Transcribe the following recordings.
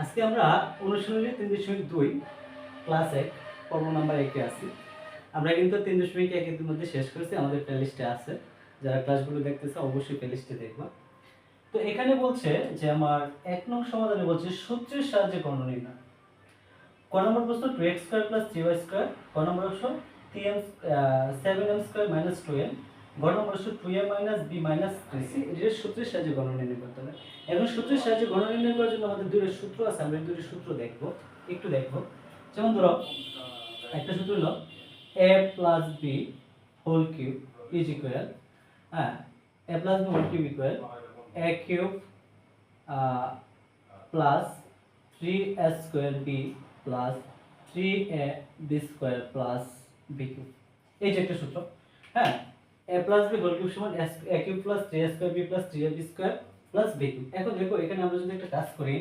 আজকে আমরা অনুশীলনী তিন দশমিক দুই ক্লাস এক, পর্ব নাম্বার একে আছি। আমরা কিন্তু তিন দশমিক এক এর মধ্যে শেষ করেছি, আমাদের প্লেলিস্টে আছে। যারা ক্লাসগুলো দেখতেছে, অবশ্যই প্লেলিস্টে দেখবা। তো এখানে বলছে যে আমার এক নং সমাধানে বলছে সূত্রের সাহায্যে গণ নির্ণয়। ক নম্বর প্রশ্ন two x square plus three y square ক নম্বর option three m seven m square minus two m নম্বর two m minus b minus three c সূত্রের সাহায্যে গণ নির্ণয় করতে হবে। এখন সূত্রের সাহায্যে গণ নির্ণয় করার জন্য আমাদের দুটো সূত্র আছে, আমরা দুটো সূত্র দেখব, একটু দেখব। যেমন ধরো, একটা সূত্র হলো a plus b whole cube is equal হ্যাঁ a plus b whole cube equal a cube plus three a square b plus three a b square plus b cube. এই যে একটা সূত্র হ্যাঁ a plus b whole cube সমান a cube plus three square b plus three b square plus b এখন দেখো, এখানে আমরা যদি একটা কাজ করি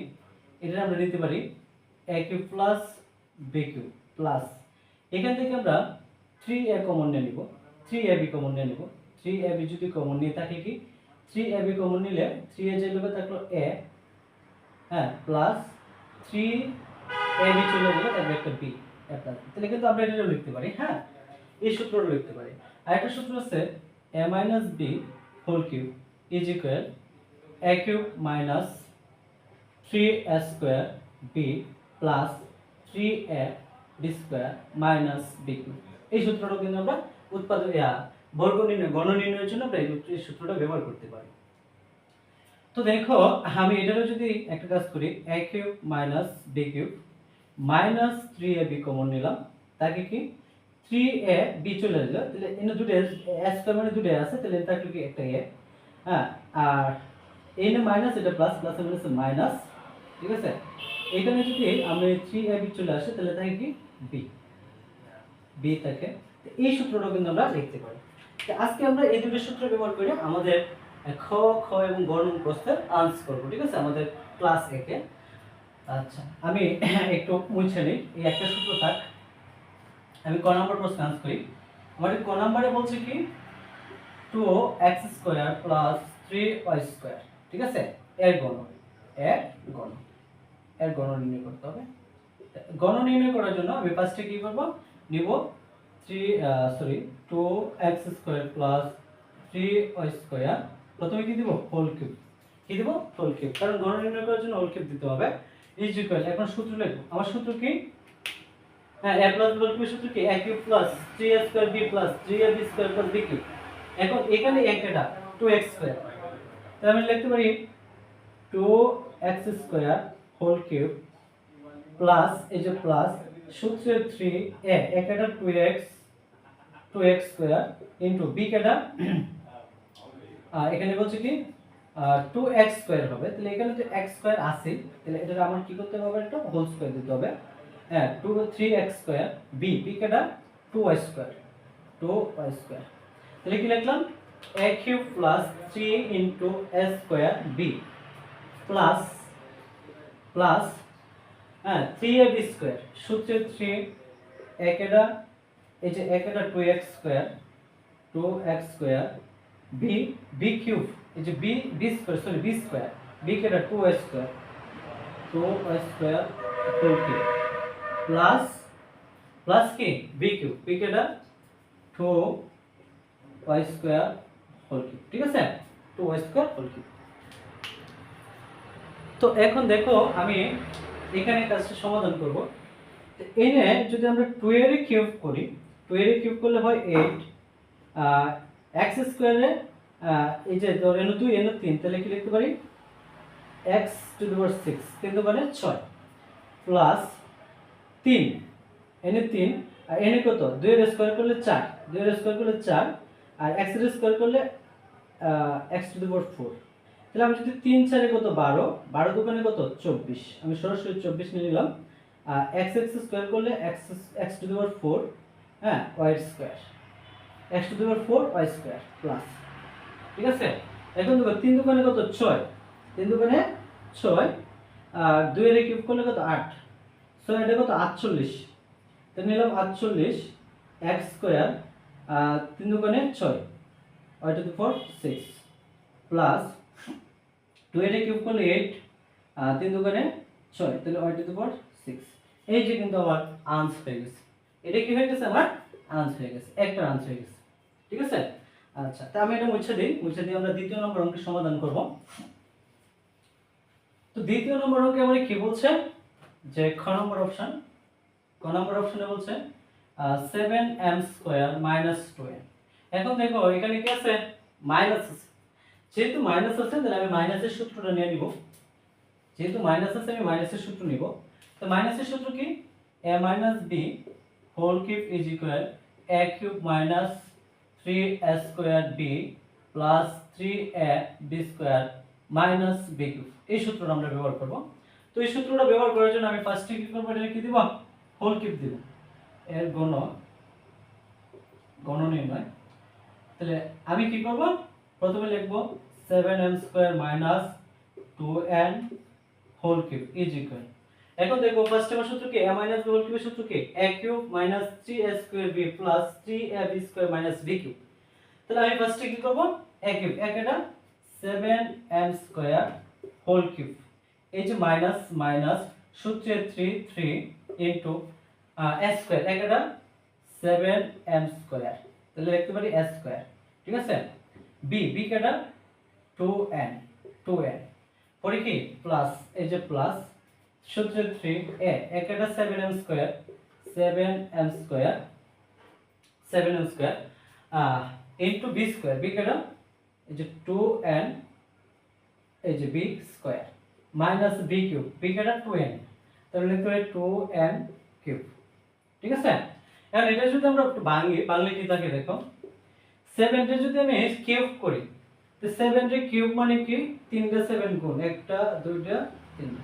এটা আমরা নিতে পারি a cube plus b cube plus এখান থেকে আমরা থ্রি এ কমন নিয়ে নিব। থ্রি এ বি কমন নিয়ে নিব। থ্রি এ বি যদি কমন নিয়ে থাকে কি? থ্রি এ বি কমন নিলে থ্রি এ যে লোকে থাকল এ হ্যাঁ প্লাস থ্রি এ বি চলে গেলে থাকবে একটা বি তাহলে কিন্তু আমরা এটাও লিখতে পারি হ্যাঁ? এই সূত্রটা লিখতে পারি। আরেকটা সূত্র হচ্ছে a minus b whole cube is equal a cube minus three a square b plus three a b square minus b এই সূত্রটা কিন্তু আমরা উৎপাদন বর্গ নির্ণয়, গণ নির্ণয়ের জন্য আমরা এই এই সূত্রটা ব্যবহার করতে পারি। তো দেখো, আমি এটারও যদি একটা কাজ করি a cube minus b cube minus three a b common নিলাম, তাকে কি? থ্রি এ বি চলে গেল তাহলে এনে দুটো এস মানে দুটো আছে, তাহলে থাকল কি একটা এ হ্যাঁ আর এনে মাইনাস এটা প্লাস প্লাস মাইনাস মাইনাস ঠিক আছে? এখানে যদি আমি থ্রি এ বি চলে আসে, তাহলে থাকে কি? বি বি থাকে। এই সূত্রটা কিন্তু আমরা লিখতে পারি। আজকে আমরা এই দুটো সূত্র ব্যবহার করে আমাদের খ খ এবং গণ প্রশ্নের আনসার করব, ঠিক আছে? আমাদের ক্লাস একে আচ্ছা আমি একটু মুছে নিই, এই একটা সূত্র থাক। আমি ক নম্বর প্রশ্ন আনসার করি? আমাদের ক নম্বরে বলছে কি? Two x square plus three y square ঠিক আছে? এর গণ এর গণ এর গণ নির্ণয় করতে হবে। গণ নির্ণয় করার জন্য আমি ফার্স্টে কি করব? নিব three sorry two x square plus three y square প্রথমে কি দিব? হোল কিউব কি দিব? হোল কিউব কারণ গণ নির্ণয় করার জন্য হোল কিউব দিতে হবে। ইজ ইকুয়াল এখন সূত্র লিখব। আমার সূত্র কি? হ্যাঁ এ প্লাস সূত্র একটা টু এক্স স্কোয়ার আমি লিখতে পারি two x square whole cube plus এই যে প্লাস সূত্রের থ্রি এ একটা two x two x square into b কেটা। এখানে বলছে কি? টু এক্স স্কোয়ার হবে। তাহলে এখানে তো এক্স স্কোয়ার আছে, তাহলে এটা আমার কি করতে হবে একটা? হোল স্কোয়ার দিতে হবে। হ্যাঁ two three x square b b two y square two y square তাহলে কি লিখলাম? A cube plus three into a square b plus plus হ্যাঁ থ্রি এ বি স্কোয়ার সূত্রের থ্রি একেটা এই যে একেটা two x square two x square b b cube এই যে b b square sorry b square b কেটা two square two square two cube plus plus কি? বি কিউব বি কেটা two y square whole cube ঠিক আছে? Two y square whole cube তো এখন দেখো আমি এখানে কাজটা সমাধান করব। এনে যদি আমরা টু এর কিউব করি টু এর কিউব করলে হয় এইট এক্স স্কোয়ারে এই যে ধর এন দুই এন তিন, তাহলে কি লিখতে পারি? এক্স টু দি সিক্স তিন দোকানে ছয় প্লাস তিন। এনে তিন, আর এনে কত? দুইয়ের স্কোয়ার করলে চার। দুইয়ের স্কোয়ার করলে চার, আর এক্সের স্কোয়ার করলে x to the power four তাহলে আমি যদি তিন চারে কত? বারো। বারো দোকানে কত? চব্বিশ। আমি সরাসরি চব্বিশ নিয়ে নিলাম। আর এক্স এক্স স্কোয়ার করলে x x to the power four হ্যাঁ y square x to the power four y square plus ঠিক আছে? এখন দেখো, তিন দোকানে কত? ছয়। তিন দোকানে ছয়, আর দুইয়ের কিউব করলে কত? আট। ছয় এটা কত? আটচল্লিশ। তো নিলাম আটচল্লিশ এক্স স্কোয়ার তিন দোকানে ছয় y to the four six, plus two এটা কিউব করলে এইট তিন দোকানে ছয়, তাহলে y to the power six. এই যে কিন্তু আমার আনস হয়ে গেছে। এটা কি হয়ে গেছে? আমার আনস হয়ে গেছে। একটা আনস হয়ে গেছে। ঠিক আছে? আচ্ছা তা আমি এটা মুছে দিই। মুছে দিয়ে আমরা দ্বিতীয় নম্বর অঙ্কের সমাধান করব। তো দ্বিতীয় নম্বর অঙ্কে আমার কি বলছে? যে খ নম্বর অপশন ক নম্বর অপশনে বলছে seven m square minus two m এখন দেখো, এখানে কি আছে? মাইনাস আছে। যেহেতু মাইনাস আছে, তাহলে আমি মাইনাসের সূত্রটা নিয়ে নিব। যেহেতু মাইনাস আছে, আমি মাইনাসের সূত্র নিব। তো মাইনাসের সূত্র কি? A minus b whole cube is equal a cube minus three a square b plus three a b square minus b cube এই সূত্রটা আমরা ব্যবহার করব। তো এই সূত্রটা ব্যবহার করার জন্য আমি ফার্স্টে কি করব, এটা কি দিব? হোল কিউব দিব। এর গণ গণ তাহলে আমি কি করব? প্রথমে লিখব seven m square minus two n whole cube is equal এখন দেখো ফার্স্ট আমার সূত্র কি? a মাইনাস b হোল কিউবের সূত্র কি? a cube minus 3a square b plus 3ab square minus b cube তাহলে আমি ফার্স্টে কি করব? a কিউব a কেটা 7m স্কয়ার হোল কিউব এই যে মাইনাস মাইনাস সূত্রে 3 3 ইনটু স্কয়ার a কেটা 7m স্কয়ার তাহলে লিখতে পারি a স্কয়ার ঠিক আছে? b b কেটা 2n 2n পরে কি? প্লাস এই যে প্লাস সূত্রে থ্রি এ একটা seven m square seven m square seven m square into b square b কেটা এই যে টু এন এই যে b square minus b cube b কেটা টু এন তাহলে লিখতে পারি টু এন কিউব ঠিক আছে? এখন এটা যদি আমরা একটু ভাঙি বাংলা কি থাকে দেখো? সেভেনটা যদি আমি কিউব করি, তো সেভেনটা কিউব মানে কি? তিনটা সেভেন গুণ, একটা, দুইটা তিনটা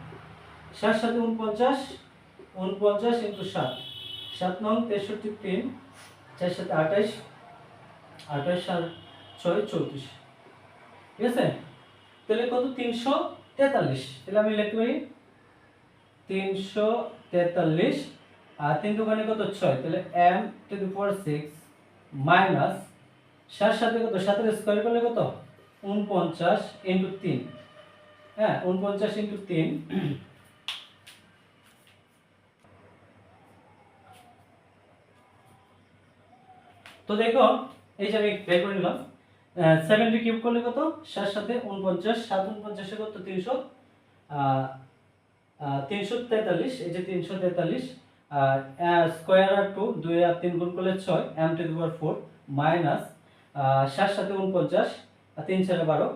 সাত সাথে উনপঞ্চাশ উনপঞ্চাশ ইন্টু সাত। সাত নং তেষট্টি তিন, চার সাথে আঠাইশ আঠাইশ সাত, ছয়, চৌত্রিশ। ঠিক আছে? তাহলে কত? তিনশো তেতাল্লিশ। তাহলে আমি লিখতে পারি তিনশো তেতাল্লিশ। আর তিন দোকানে কত? ছয়। তাহলে m to the power six minus সাত সাথে কত? সাতের স্কোয়ার করলে কত? উনপঞ্চাশ ইন্টু তিন। হ্যাঁ উনপঞ্চাশ ইন্টু তিন। তো দেখো, এই যে আমি বের করে নিলাম। সেভেন্টি কিউব করলে কত? সাত সাথে উনপঞ্চাশ সাত উনপঞ্চাশে কত? তিনশো। তিনশো তেতাল্লিশ, এই যে তিনশো তেতাল্লিশ স্কোয়ার আর টু দুই আর তিন গুণ করলে ছয় m to the power four minus সাত সাথে উনপঞ্চাশ আর তিন চারে বারো।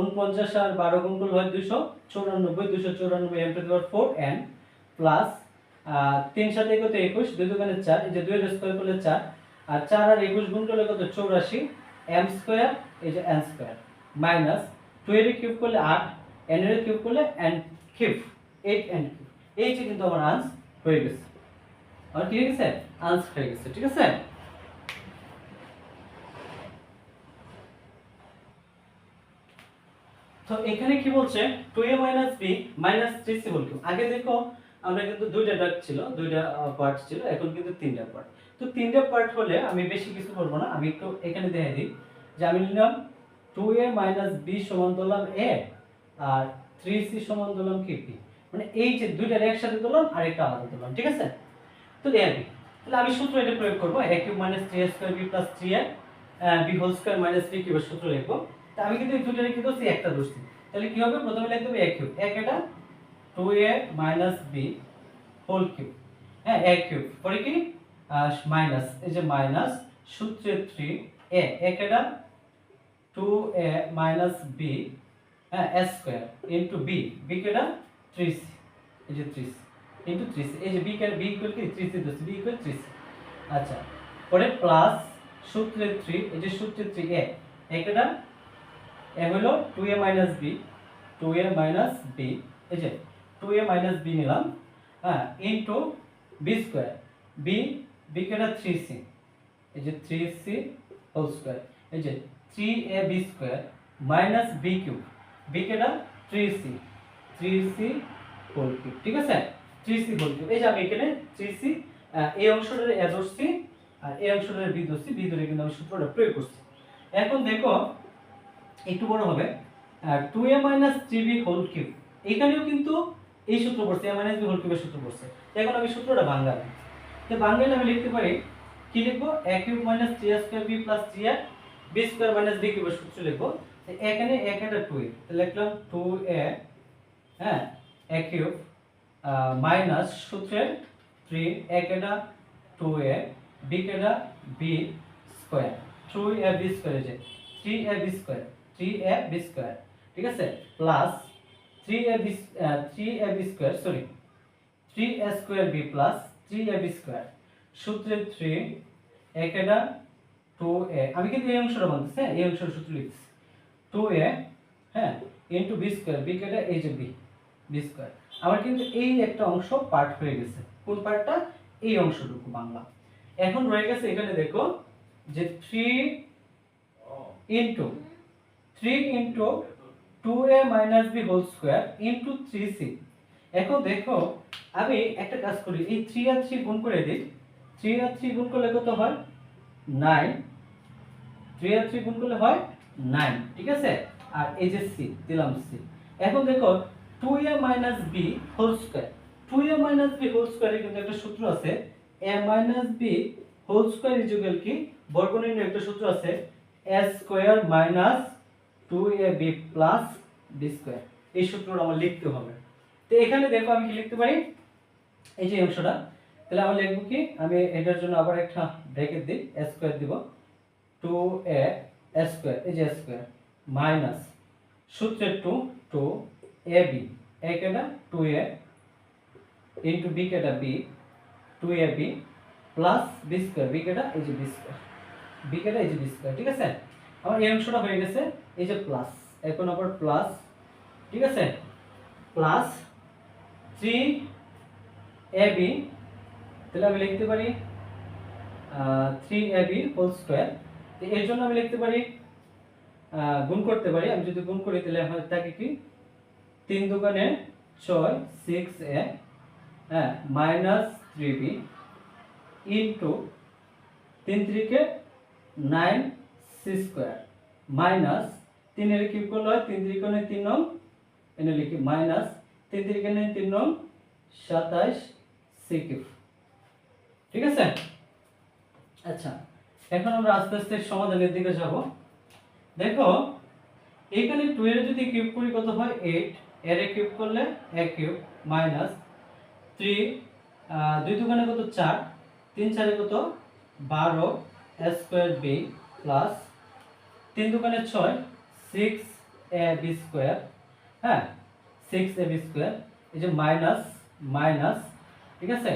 উনপঞ্চাশ আর বারো গুণ করলে হয় দুশো চৌরানব্বই দুশো চৌরানব্বই m to the power four n plus তিন সাথে কত? একুশ, দুই চার, এই যে দুই হাজার স্কোয়ার করলে চার, আর চার আর একুশ গুণ করলে কত? চৌরাশি এম স্কোয়ার এই যে এন স্কোয়ার মাইনাস টু এর কিউব করলে আট এন এর কিউব করলে n cube eight n cube কিন্তু আমার আনস হয়ে গেছে। আমার কি হয়ে গেছে? আনস হয়ে গেছে, ঠিক আছে? তো এখানে কি বলছে? Two a minus b minus three c বলতো আগে দেখো, আমরা কিন্তু দুইটা ডাক ছিল, দুইটা পার্ট ছিল, এখন কিন্তু তিনটা পার্ট তো তিনটা পার্ট হলে আমি বেশি কিছু করব না, আমি একটু এখানে দেখে দিই। যে আমি নিলাম টু এ মাইনাস বি সমান ধরলাম এ আর থ্রি সি সমান ধরলাম কি পি মানে এই যে দুইটার একসাথে ধরলাম আর একটা আলাদা ধরলাম ঠিক আছে? তো দেখি তাহলে আমি সূত্র এটা প্রয়োগ করব a cube minus three square b plus three a b whole square minus b কিউবের সূত্র লিখব। তা আমি কিন্তু এই দুইটারে কি করছি, একটা ধরছি। তাহলে কি হবে? প্রথমে লিখতে হবে এ কিউব এক এটা two a minus b whole cube হ্যাঁ এ কিউব পরে কি? মাইনাস এই যে মাইনাস সূত্রে থ্রি এ এক এটা টু এ মাইনাস বি হ্যাঁ A square into B B কেটা সি এই যে সি ইন্টু সি এই যে বি কে বি ইকুয়াল কি? সি ধরছি বি ইকুয়াল সি আচ্ছা পরে প্লাস সূত্রে থ্রি এই যে সূত্রে থ্রি এ একটা এ হলো two a minus b two a minus b এই যে টু এ মাইনাস বি নিলাম হ্যাঁ into b square b b কেটা থ্রি সি এই যে থ্রি সি হোল স্কোয়ার এই যে three a b square minus b cube b কেটা three c three c whole cube ঠিক আছে? থ্রি সি হোল কিউব এই যে আমি এখানে থ্রি সি এই অংশটার এ ধরছি, আর এই অংশটার বি ধরছি কিন্তু আমি সূত্রটা প্রয়োগ করছি। এখন দেখো, একটু বড় হবে two a minus three b whole cube এখানেও কিন্তু এই সূত্র পড়ছে এ মাইনাস বি হোল কিউবের সূত্র পড়ছে, এখন আমি সূত্রটা বাংলায় তো বাংলায় আমি লিখতে পারি, কি লিখব? A cube minus three square b plus three a b square minus b কিউবের সূত্র লিখব। এখানে এক একটা টু এ লিখলাম টু এ হ্যাঁ এ কিউব মাইনাস সূত্রের থ্রি এক এটা টু এ বি কেটা b square. Two a b square যে three a b square three a b square, ঠিক আছে? Plus three a b three a b square sorry three a square b plus three a b square সূত্রে three এক এটা two a আমি কিন্তু এই অংশটা বলতেছি হ্যাঁ এই অংশের সূত্র লিখছি টু এ হ্যাঁ ইন্টু বি স্কোয়ার বি কেটা এই যে বি বি স্কোয়ার আমার কিন্তু এই একটা অংশ পার্ট হয়ে গেছে। কোন পার্টটা এই অংশটুকু বাংলা। এখন রয়ে গেছে এখানে দেখো যে three into three into two a minus b whole square into three এখন দেখো, আমি একটা কাজ করি, এই থ্রি আর থ্রি গুণ করে দিই। থ্রি আর থ্রি গুণ করলে কত হয়? নাইন থ্রি আর থ্রি গুণ করলে হয়? নাইন ঠিক আছে? আর এই যে সি দিলাম সি এখন দেখো two a minus b whole square two a minus b whole স্কোয়ারের কিন্তু একটা সূত্র আছে। A minus b whole square equal কি? বর্গনির্ণয় একটা সূত্র আছে। A square minus two a b plus b square এই সূত্রটা আমার লিখতে হবে। তো এখানে দেখো আমি কি লিখতে পারি? এই যে অংশটা। তাহলে আমি লিখব কি? আমি এটার জন্য আবার একটা ব্র্যাকেট দিই স্কোয়ার দিব। টু এ স্কোয়ার এই যে স্কোয়ার মাইনাস সূত্রের two two a b a কেটা টু এ ইন্টু বি কেটা b two a b plus b square b কেটা এই যে বি স্কোয়ার বি কেটা এই যে বি স্কোয়ার ঠিক আছে? আমার এই অংশটা হয়ে গেছে, এই যে প্লাস এখন আবার প্লাস ঠিক আছে? প্লাস থ্রি এ বি তাহলে আমি লিখতে পারি three a b whole square তো এর জন্য আমি লিখতে পারি গুণ করতে পারি। আমি যদি গুণ করি, তাহলে হয় থাকে কি? তিন দোকানে ছয় সিক্স এ হ্যাঁ মাইনাস থ্রি বি ইন্টু তিন ত্রিকে নাইন সি স্কোয়ার মাইনাস তিনের কিউব করলে হয়, তিন ত্রিকোণে তিন নং, এনে লিখি মাইনাস তিন ত্রিকোণে তিন নং সাতাইশ সিকিউ ঠিক আছে? আচ্ছা এখন আমরা আস্তে আস্তে সমাধানের দিকে যাব। দেখো, এখানে টু এর যদি কিউব করি কত হয়? এইট এর এ কিউব করলে এক কিউব মাইনাস থ্রি দুই দোকানে কত? চার। তিন চারে কত? বারো। স্কোয়ার বি প্লাস তিন দোকানে ছয় সিক্স এ বি স্কোয়ার হ্যাঁ? সিক্স এ বি স্কোয়ার এই যে মাইনাস মাইনাস ঠিক আছে?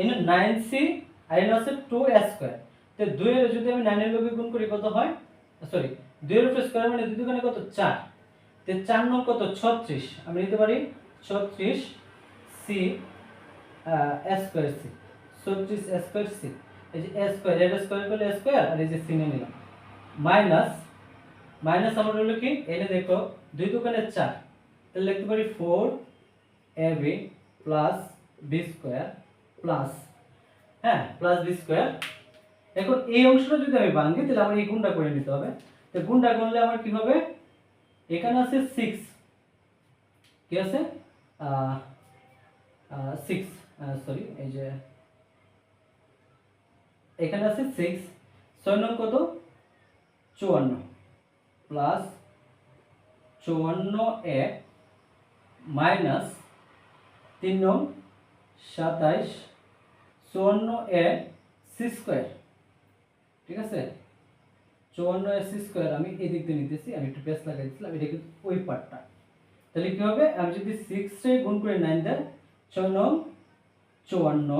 এনে নাইন সি আর এনে আছে টু স্কোয়ার তো দুইয়ের যদি আমি নাইনের লোকে গুণ করি কত হয়? সরি দুইয়ের উপরে স্কোয়ার মানে দুই দোকানে কত? চার। তো চার নং কত? ছত্রিশ। আমি নিতে পারি ছত্রিশ সি স্কোয়ার সি ছত্রিশ স্কোয়ার সি এই যে স্কোয়ার এটা স্কোয়ার করলে স্কোয়ার আর এই যে সি নিলাম। মাইনাস মাইনাস আমার হলো কি? এনে দেখো, দুই দোকানে চার। তাহলে লিখতে পারি four a b plus b square plus হ্যাঁ প্লাস বি স্কোয়ার। এখন এই অংশটা যদি আমি ভাঙি, তাহলে আমার এই গুণটা করে নিতে হবে। তো গুণটা করলে আমার কি হবে? এখানে আছে সিক্স কি আছে? সিক্স সরি এই যে এখানে আছে সিক্স ছয় নং কত? চুয়ান্ন। প্লাস চুয়ান্ন এ মাইনাস তিন নং সাতাইশ চুয়ান্ন এ সি স্কোয়ার। ঠিক আছে? চুয়ান্ন এ সি স্কোয়ার আমি এদিক দিয়ে নিতেছি, আমি একটু পেস লাগাই দিচ্ছিলাম এটা কিন্তু ওই পার্টটা। তাহলে কি হবে? আমি যদি সিক্সে গুণ করে নাইন দেয় ছয় নং চুয়ান্ন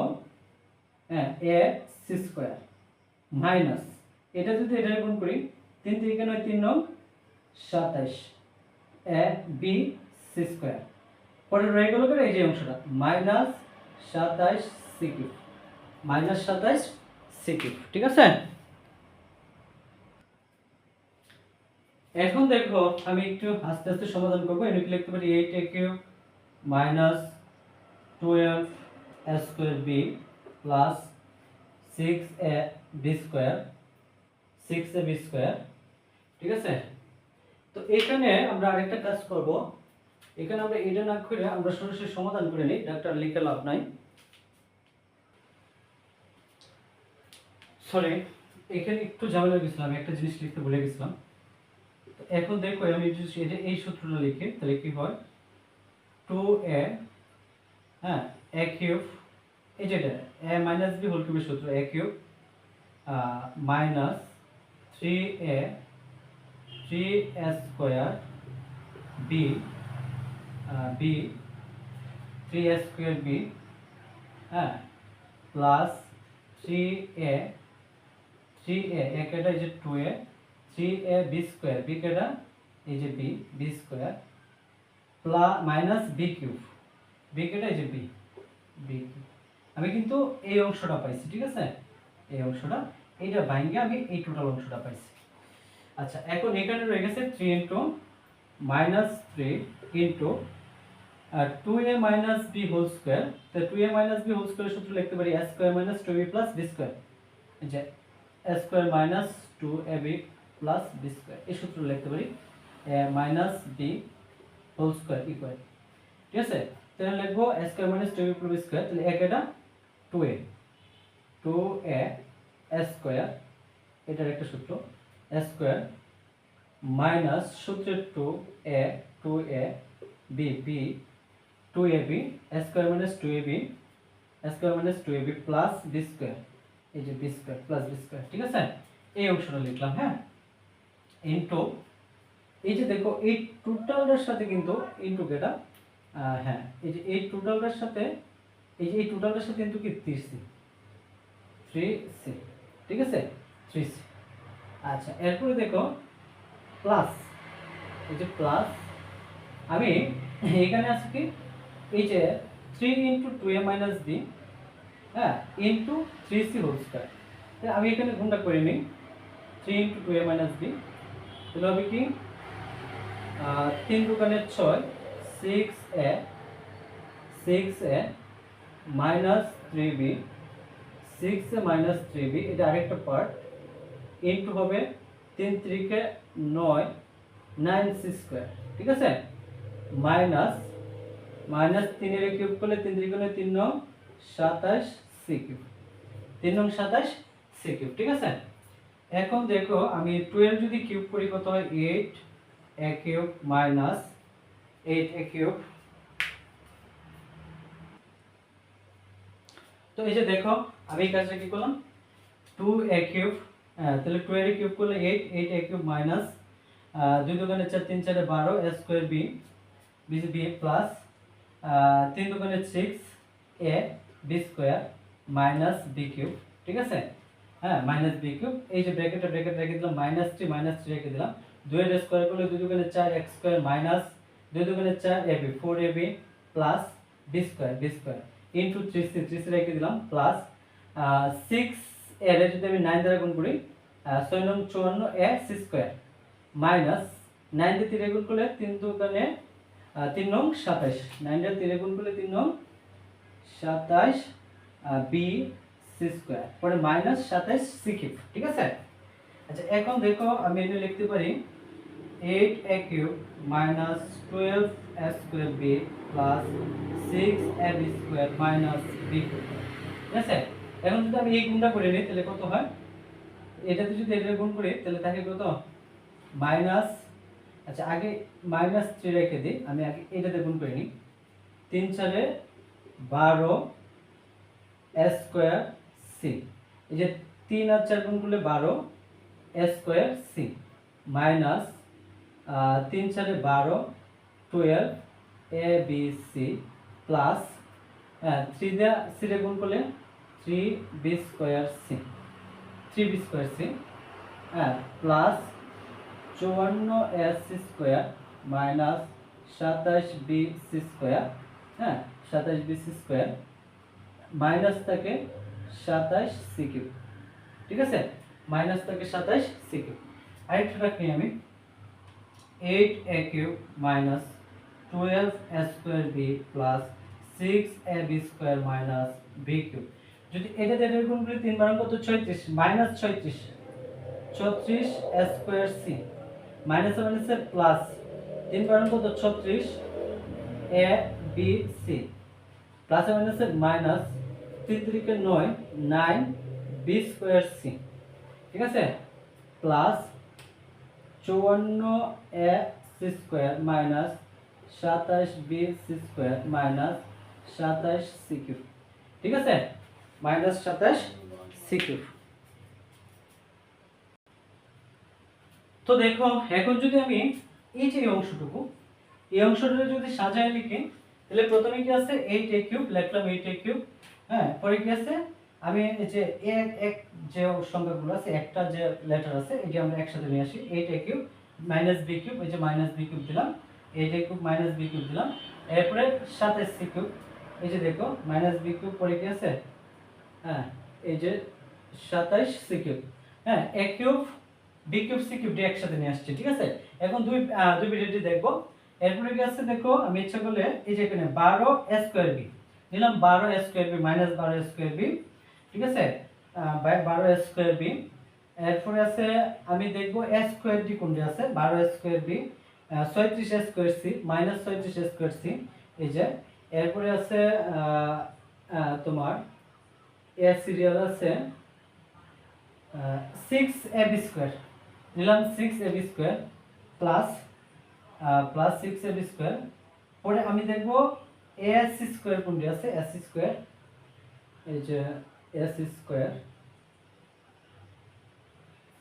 হ্যাঁ এ সি স্কোয়ার মাইনাস, এটা যদি এটা গুণ করি, তিন থেকে নয়, তিন নং সাতাইশ, এ, বি সি স্কোয়ার পরে রয়ে গেল করে এই যে অংশটা মাইনাস সাতাইশ সি কিউব মাইনাস সাতাইশ সি কিউব ঠিক আছে? এখন দেখো, আমি একটু আস্তে আস্তে সমাধান করব। এটাকে লিখতে পারি eight a cube minus twelve a square b plus six a b square six a b square ঠিক আছে? তো এখানে আমরা আরেকটা কাজ করব। এখানে আমরা এটা না করে আমরা সরাসরি সমাধান করে নিই, ডাক্তার লিখে লাভ নাই। সরি এখানে একটু ঝামেলা গেছিলাম, একটা জিনিস লিখতে ভুলে গেছিলাম। এখন দেখো, আমি যদি এই সূত্রটা লিখি, তাহলে কি হয়? টু এ হ্যাঁ এ কিউব এই যেটা এ মাইনাস বি হোল কিউবের সূত্র a cube minus three a three a square b b three a square b হ্যাঁ plus three a three a a কেটা এই যে two a three a b square b কেটা? এই যে b b square plus minus b cube b কেটা? এই যে বি বি আমি কিন্তু এই অংশটা পাইছি, ঠিক আছে? এই অংশটা, এইটা ভাঙ্গে আমি এই টোটাল অংশটা পাইছি। আচ্ছা এখন এখানে রয়ে গেছে three into minus three into two a minus b whole square তো two a minus b whole square সূত্র লিখতে পারি a square minus two b plus b square যে a square minus two a b plus b square এই সূত্র লিখতে পারি a minus b whole square equal ঠিক আছে? তাহলে লিখব a square minus two b plus b square তাহলে এক এটা two a two a square এটার একটা সূত্র। স্কোয়ার মাইনাস সূত্রের two a two a b b two a b square minus two a b square minus two a b plus b square এই যে b square plus b square ঠিক আছে? এই অংশটা লিখলাম হ্যাঁ? ইন্টু এই যে দেখো, এই টোটালটার সাথে কিন্তু ইন্টু কেটা হ্যাঁ এই যে এই টোটালটার সাথে, এই যে এই টোটালটার সাথে কিন্তু কি? থ্রি সি থ্রি সি ঠিক আছে? থ্রি সি আচ্ছা এরপরে দেখো প্লাস এই যে প্লাস আমি এখানে আছে কি? এই যে three into two a minus b হ্যাঁ into three c whole square আমি এখানে গুণটা করে নিই। Three into two a minus b তাহলে হবে কি? তিন দোকানে ছয় six a six a minus three b six a minus three b এটা আরেকটা পার্ট ইন্টু হবে তিন ত্রিকে নয় নাইন সি স্কোয়ার ঠিক আছে? মাইনাস মাইনাস তিনের কিউব করলে তিন ত্রিকোণে তিন নং সাতাশ সি কিউব। তিন নং সাতাশ সি কিউব, ঠিক আছে? এখন দেখো, আমি টুয়েলভ যদি কিউব করি, কত হয়? Eight a cube minus eight a cube. তো এই যে দেখো, আমি এই কাজটা কি করলাম? টু এ কিউব তাহলে টু এর কিউব করলে eight eight a cube minus দুই দোকানে চার, তিন, চারে বারো a square b b plus তিন দোকানে six a b square minus b cube ঠিক আছে? হ্যাঁ মাইনাস বি কিউব এই যে ব্র্যাকেটে ব্র্যাকেট রেখে দিলাম মাইনাস থ্রি মাইনাস থ্রি রেখে দিলাম। দুইয়ের স্কোয়ার করলে দুই দোকানে চার এক্স স্কোয়ার মাইনাস দুই দোকানে চার a b four a b plus b square b square into three c three c রেখে দিলাম প্লাস সিক্স এর যদি আমি নাইন দ্বারা গুণ করি ছয় নং চুয়ান্ন a c square minus nine দিয়ে তিনে গুণ করলে তিন আহ, তিন নং সাতাশ। নাইন দিয়ে তিনে গুণ করলে তিন নং সাতাশ বি সি স্কোয়ার পরে মাইনাস সাতাশ সি কিউব ঠিক আছে? আচ্ছা এখন দেখো আমি এটা লিখতে পারি eight a cube minus twelve a square b plus six a b square minus b ঠিক আছে? এখন যদি আমি এই গুণটা করে নিই, তাহলে কত হয়? এটাতে যদি এটা গুণ করি, তাহলে থাকে কত? মাইনাস আচ্ছা আগে মাইনাস থ্রি রেখে দিই। আমি আগে এটাতে গুণ করে নিই। তিন চারে বারো এস স্কোয়ার সি এই যে তিন আর চার গুণ করলে বারো এস স্কোয়ার সি মাইনাস তিন চারে বারো twelve a b c plus হ্যাঁ থ্রি দিয়ে সিরে গুণ করলে three b square c three b square c হ্যাঁ প্লাস চুয়ান্ন এস স্কোয়ার মাইনাস সাতাশ বি সি স্কোয়ার হ্যাঁ সাতাশ বি সি স্কোয়ার মাইনাস থাকে সাতাশ সি কিউব, ঠিক আছে? মাইনাস থাকে সাতাশ সি কিউব। আরেকটা রাখি আমি। Eight a cube minus twelve a square b plus six a b square minus b cube. যদি এটা দিয়ে এটা গুণ করি তিন কত? ছয়ত্রিশ, মাইনাস ছয়ত্রিশ, ছত্রিশ স্কোয়ার সি। মাইনাস মাইনাসে প্লাস তিন বারং কত ছত্রিশ এ বি সি প্লাসে মাইনাসে মাইনাস তিন তিরিকে নয় নাইন বি স্কোয়ার সি ঠিক আছে? প্লাস চুয়ান্ন এ সি স্কোয়ার মাইনাস সাতাশ বি সি স্কোয়ার মাইনাস সাতাশ সি কিউ ঠিক আছে? মাইনাস সাতাশ সি কিউ তো দেখো, এখন যদি আমি এই যে অংশটুকু, এই অংশটা যদি সাজায় লিখি, তাহলে প্রথমে কি আছে? এইট এ কিউব লিখলাম এইট এ কিউব হ্যাঁ? পরে কি আছে? আমি যে এক এক যে সংখ্যাগুলো আছে, একটা যে লেটার আছে, এটি আমরা একসাথে নিয়ে আসি eight a cube minus b cube এই যে মাইনাস বি কিউব দিলাম eight a cube minus b cube দিলাম, এরপরে সাতাশ সি কিউব এই যে দেখো মাইনাস বি কিউব পরে কি আছে? হ্যাঁ এই যে সাতাশ সি কিউব হ্যাঁ a cube b cube c cube একসাথে নিয়ে আসছি, ঠিক আছে? এখন দুই দুই ভিডিওটি দেখব। এরপরে কি আছে দেখো, আমি ইচ্ছা করলে এই যে এখানে বারো স্কোয়ার বি নিলাম বারো স্কোয়ার বি মাইনাস বারো স্কোয়ার বি ঠিক আছে? বারো স্কোয়ার বি এরপরে আছে, আমি দেখব স্কোয়ার ডি কোনটি আছে? বারো স্কোয়ার বি ছয়ত্রিশ স্কোয়ার সি মাইনাস ছয়ত্রিশ স্কোয়ার সি এই যে। এরপরে আছে তোমার এ সিরিয়াল আছে সিক্স এ বি স্কোয়ার নিলাম six a b square plus plus six a b square পরে আমি দেখব এ এস স্কোয়ার কোনটি আছে? এস স্কোয়ার এই যে s square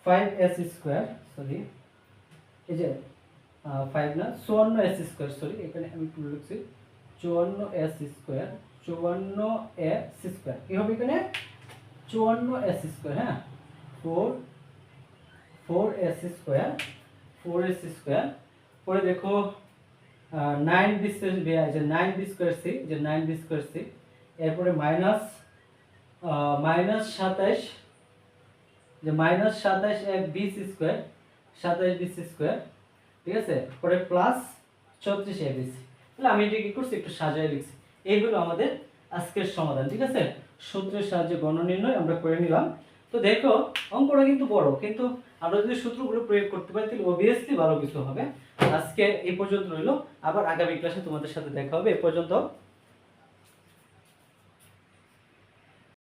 five s square sorry এই যে ফাইভ না, চুয়ান্ন এস স্কোয়ার সরি এখানে আমি ভুল লিখছি। চুয়ান্ন এস স্কোয়ার চুয়ান্ন এ স্কোয়ার কি হবে এখানে? চুয়ান্ন এস স্কোয়ার হ্যাঁ? Four four s square, four s square. পরে দেখো নাইন বি যে নাইন বি স্কোয়ার সি যে নাইন বি স্কোয়ার সি। এরপরে মাইনাস মাইনাস সাতাইশ, যে মাইনাস সাতাইশ এক বিস স্কোয়ার, সাতাইশ বিস স্কোয়ার, ঠিক আছে? পরে প্লাস চৌত্রিশ এ বিসি তাহলে আমি এটা কি করছি? একটু সাজায় লিখছি। এইগুলো আমাদের আজকের সমাধান, ঠিক আছে? সূত্রের সাহায্যে গণ নির্ণয় আমরা করে নিলাম। তো দেখো, অঙ্কটা কিন্তু বড়, কিন্তু আমরা যদি সূত্রগুলো প্রয়োগ করতে পারি, তাহলে অবভিয়াসলি ভালো কিছু হবে। আজকে এই পর্যন্ত রইল। আবার আগামী ক্লাসে তোমাদের সাথে দেখা হবে। এ পর্যন্ত